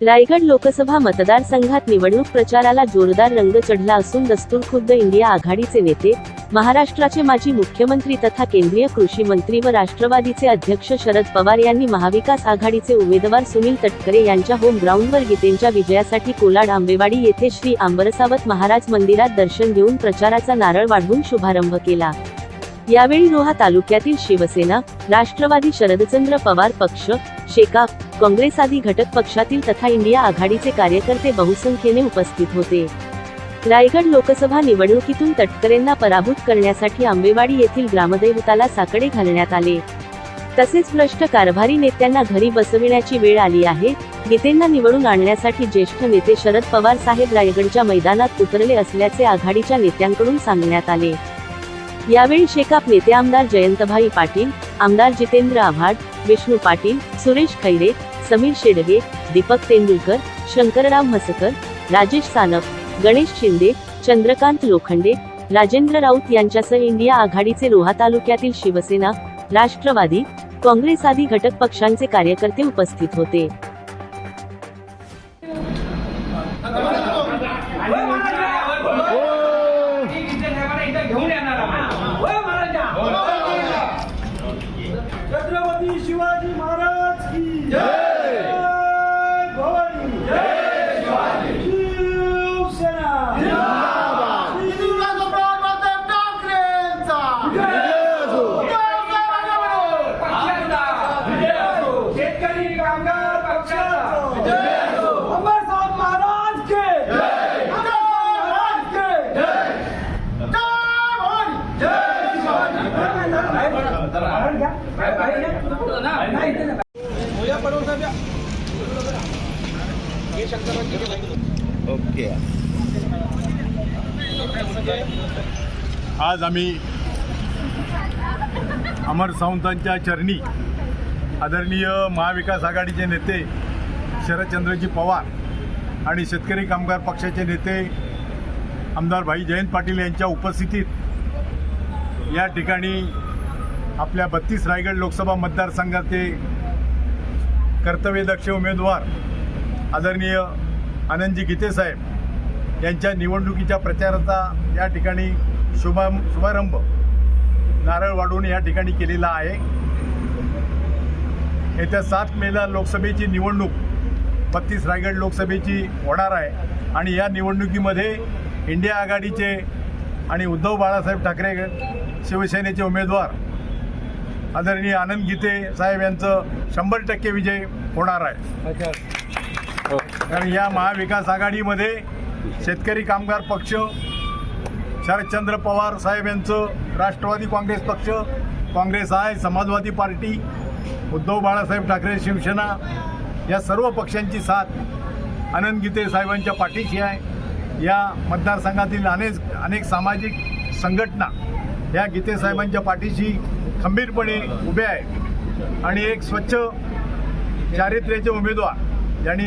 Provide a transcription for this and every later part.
रायगड लोकसभा मतदारसंघात निवडणूक प्रचाराला जोरदार रंग चढला असून दस्तूर खुद्द इंडिया आघाडीचे नेते महाराष्ट्राचे माजी मुख्यमंत्री तथा केंद्रीय कृषी मंत्री व राष्ट्रवादीचे अध्यक्ष शरद पवार यांनी महाविकास आघाडीचे उमेदवार सुनील तटकरे यांच्या होम ग्राउंडवर गीतेंच्या विजयासाठी कोलाड आंबेवाडी येथे श्री आंबरसावत महाराज मंदिरात दर्शन घेऊन प्रचाराचा नारळ वाढवून शुभारंभ केला. यावेळी रोहा तालुक्यातील शिवसेना राष्ट्रवादी शरदचंद्र पवार पक्ष शेकाप काँग्रेस आदी घटक पक्षातील तथा इंडिया आघाडीचे कार्यकर्ते बहुसंख्येने उपस्थित होते. रायगड लोकसभा निवडणुकीतून तटकरेंना पराभूत करण्यासाठी आंबेवाडी येथील ग्रामदैवताला साकडे घालण्यात आले. तसेच भ्रष्ट कारभारी नेत्यांना घरी बसविण्याची वेळ आली आहे. गीतेंना निवडून आणण्यासाठी ज्येष्ठ नेते शरद पवार साहेब रायगडच्या मैदानात उतरले असल्याचे आघाडीच्या नेत्यांकडून सांगण्यात आले. यावेळी शेकाप नेते आमदार जयंतभाई पाटील आमदार जितेंद्र आव्हाड विष्णू पाटील सुरेश खैरे समीर शेडगे दीपक तेंडुलकर शंकरराव म्हसकर राजेश सानप गणेश शिंदे चंद्रकांत लोखंडे राजेंद्र राऊत यांच्यासह इंडिया आघाडीचे रोहा तालुक्यातील शिवसेना राष्ट्रवादी काँग्रेस आदी घटक पक्षांचे कार्यकर्ते उपस्थित होते घेऊन येणार छत्रपती शिवाजी महाराज की जय भवानी जय शिवाजी शिवसेना हिंदुराजा बाळासाहेब ठाकरेंचा शेतकरी कामगार पक्षाचा अंबरसाहेब महाराज के महाराज के ओके. आज आम्ही अमर सावंतांच्या चरणी आदरणीय महाविकास आघाडीचे नेते शरदचंद्रजी पवार आणि शेतकरी कामगार पक्षाचे नेते आमदार भाई जयंत पाटील यांच्या उपस्थितीत या ठिकाणी आपल्या बत्तीस रायगड लोकसभा मतदारसंघाचे कर्तव्यदक्ष उमेदवार आदरणीय आनंदजी गीतेसाहेब यांच्या निवडणुकीच्या प्रचाराचा या ठिकाणी शुभा शुभारंभ नारळ वाढून या ठिकाणी केलेला आहे. येत्या सात मेला लोकसभेची निवडणूक बत्तीस रायगड लोकसभेची होणार आहे आणि या निवडणुकीमध्ये इंडिया आघाडीचे आणि उद्धव बाळासाहेब ठाकरे शिवसेनेचे उमेदवार आदरणीय आनंद गीते साहेब यांचं शंभर टक्के विजय होणार आहे. कारण या महाविकास आघाडीमध्ये शेतकरी कामगार पक्ष शरदचंद्र पवार साहेब यांचं राष्ट्रवादी काँग्रेस पक्ष काँग्रेस आहे समाजवादी पार्टी उद्धव बाळासाहेब ठाकरे शिवसेना या सर्व पक्षांची साथ आनंद गीते साहेबांच्या पाठीशी आहे. या मतदारसंघातील अनेक अनेक सामाजिक संघटना या गीते साहेबांच्या पाठीशी खंबीरपणे उभे आहे. आणि एक स्वच्छ चारित्र्याचे उमेदवार यांनी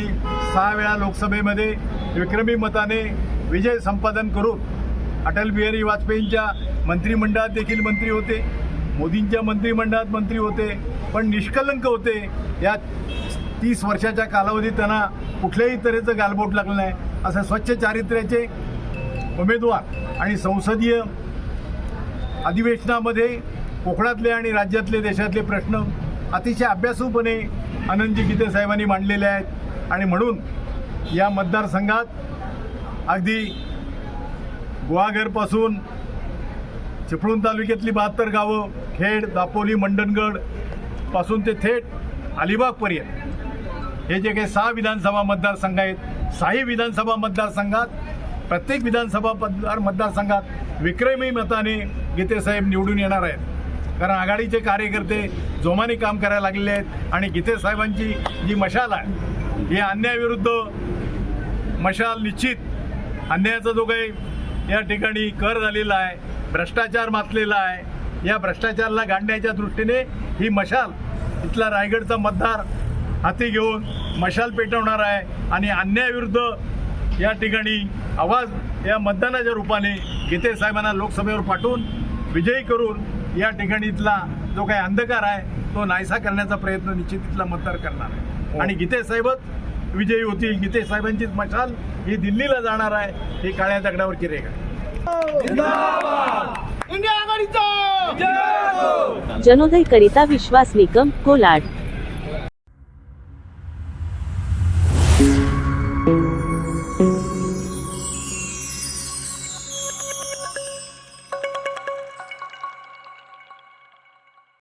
सहा वेळा लोकसभेमध्ये विक्रमी मताने विजय संपादन करून अटल बिहारी वाजपेयींच्या मंत्रिमंडळात देखील मंत्री होते मोदींच्या मंत्रिमंडळात मंत्री होते पण निष्कलंक होते. या तीस वर्षाच्या कालावधीत त्यांना कुठल्याही तऱ्हेचं गालबोट लागलं नाही. असं स्वच्छ चारित्र्याचे उमेदवार आणि संसदीय अधिवेशनामध्ये कोकणातले आणि राज्यातले देशातले प्रश्न अतिशय अभ्यासूपणे आनंदजी गीते साहेबांनी मांडलेले आहेत. आणि म्हणून या मतदारसंघात अगदी गुहागरपासून चिपळूण तालुक्यातली बहात्तर गावं खेड दापोली मंडणगडपासून ते थेट अलिबागपर्यंत हे जे काही सहा विधानसभा मतदारसंघ आहेत सहाही विधानसभा मतदारसंघात प्रत्येक विधानसभा मतदार मतदारसंघात विक्रमी मताने गीतेसाहेब निवडून येणार आहेत. कारण आघाडीचे कार्यकर्ते जोमाने काम करायला लागलेले आहेत आणि गीतेसाहेबांची जी मशाल आहे ही अन्यायाविरुद्ध मशाल निश्चित अन्यायाचा जो काही या ठिकाणी कर झालेला आहे भ्रष्टाचार माचलेला आहे या भ्रष्टाचाराला गाडण्याच्या दृष्टीने ही मशाल इथला रायगडचा मतदार हाती घेऊन मशाल पेटवणार आहे आणि अन्यायाविरुद्ध या ठिकाणी आवाज या मतदानाच्या रूपाने गीते साहेबांना लोकसभेवर पाठवून विजयी करून या ठिकाणीतला जो काही अंधकार आहे तो नाहीसा करण्याचा प्रयत्न निश्चित निश्चितला मतदार करणार आहे. हो. आणि गीते साहेबच विजयी होतील. गीते साहेबांचीच मशाल ही दिल्लीला जाणार आहे हे काळ्या दगडावर किरे आहे. जनोदय करिता विश्वास निकम कोलाड.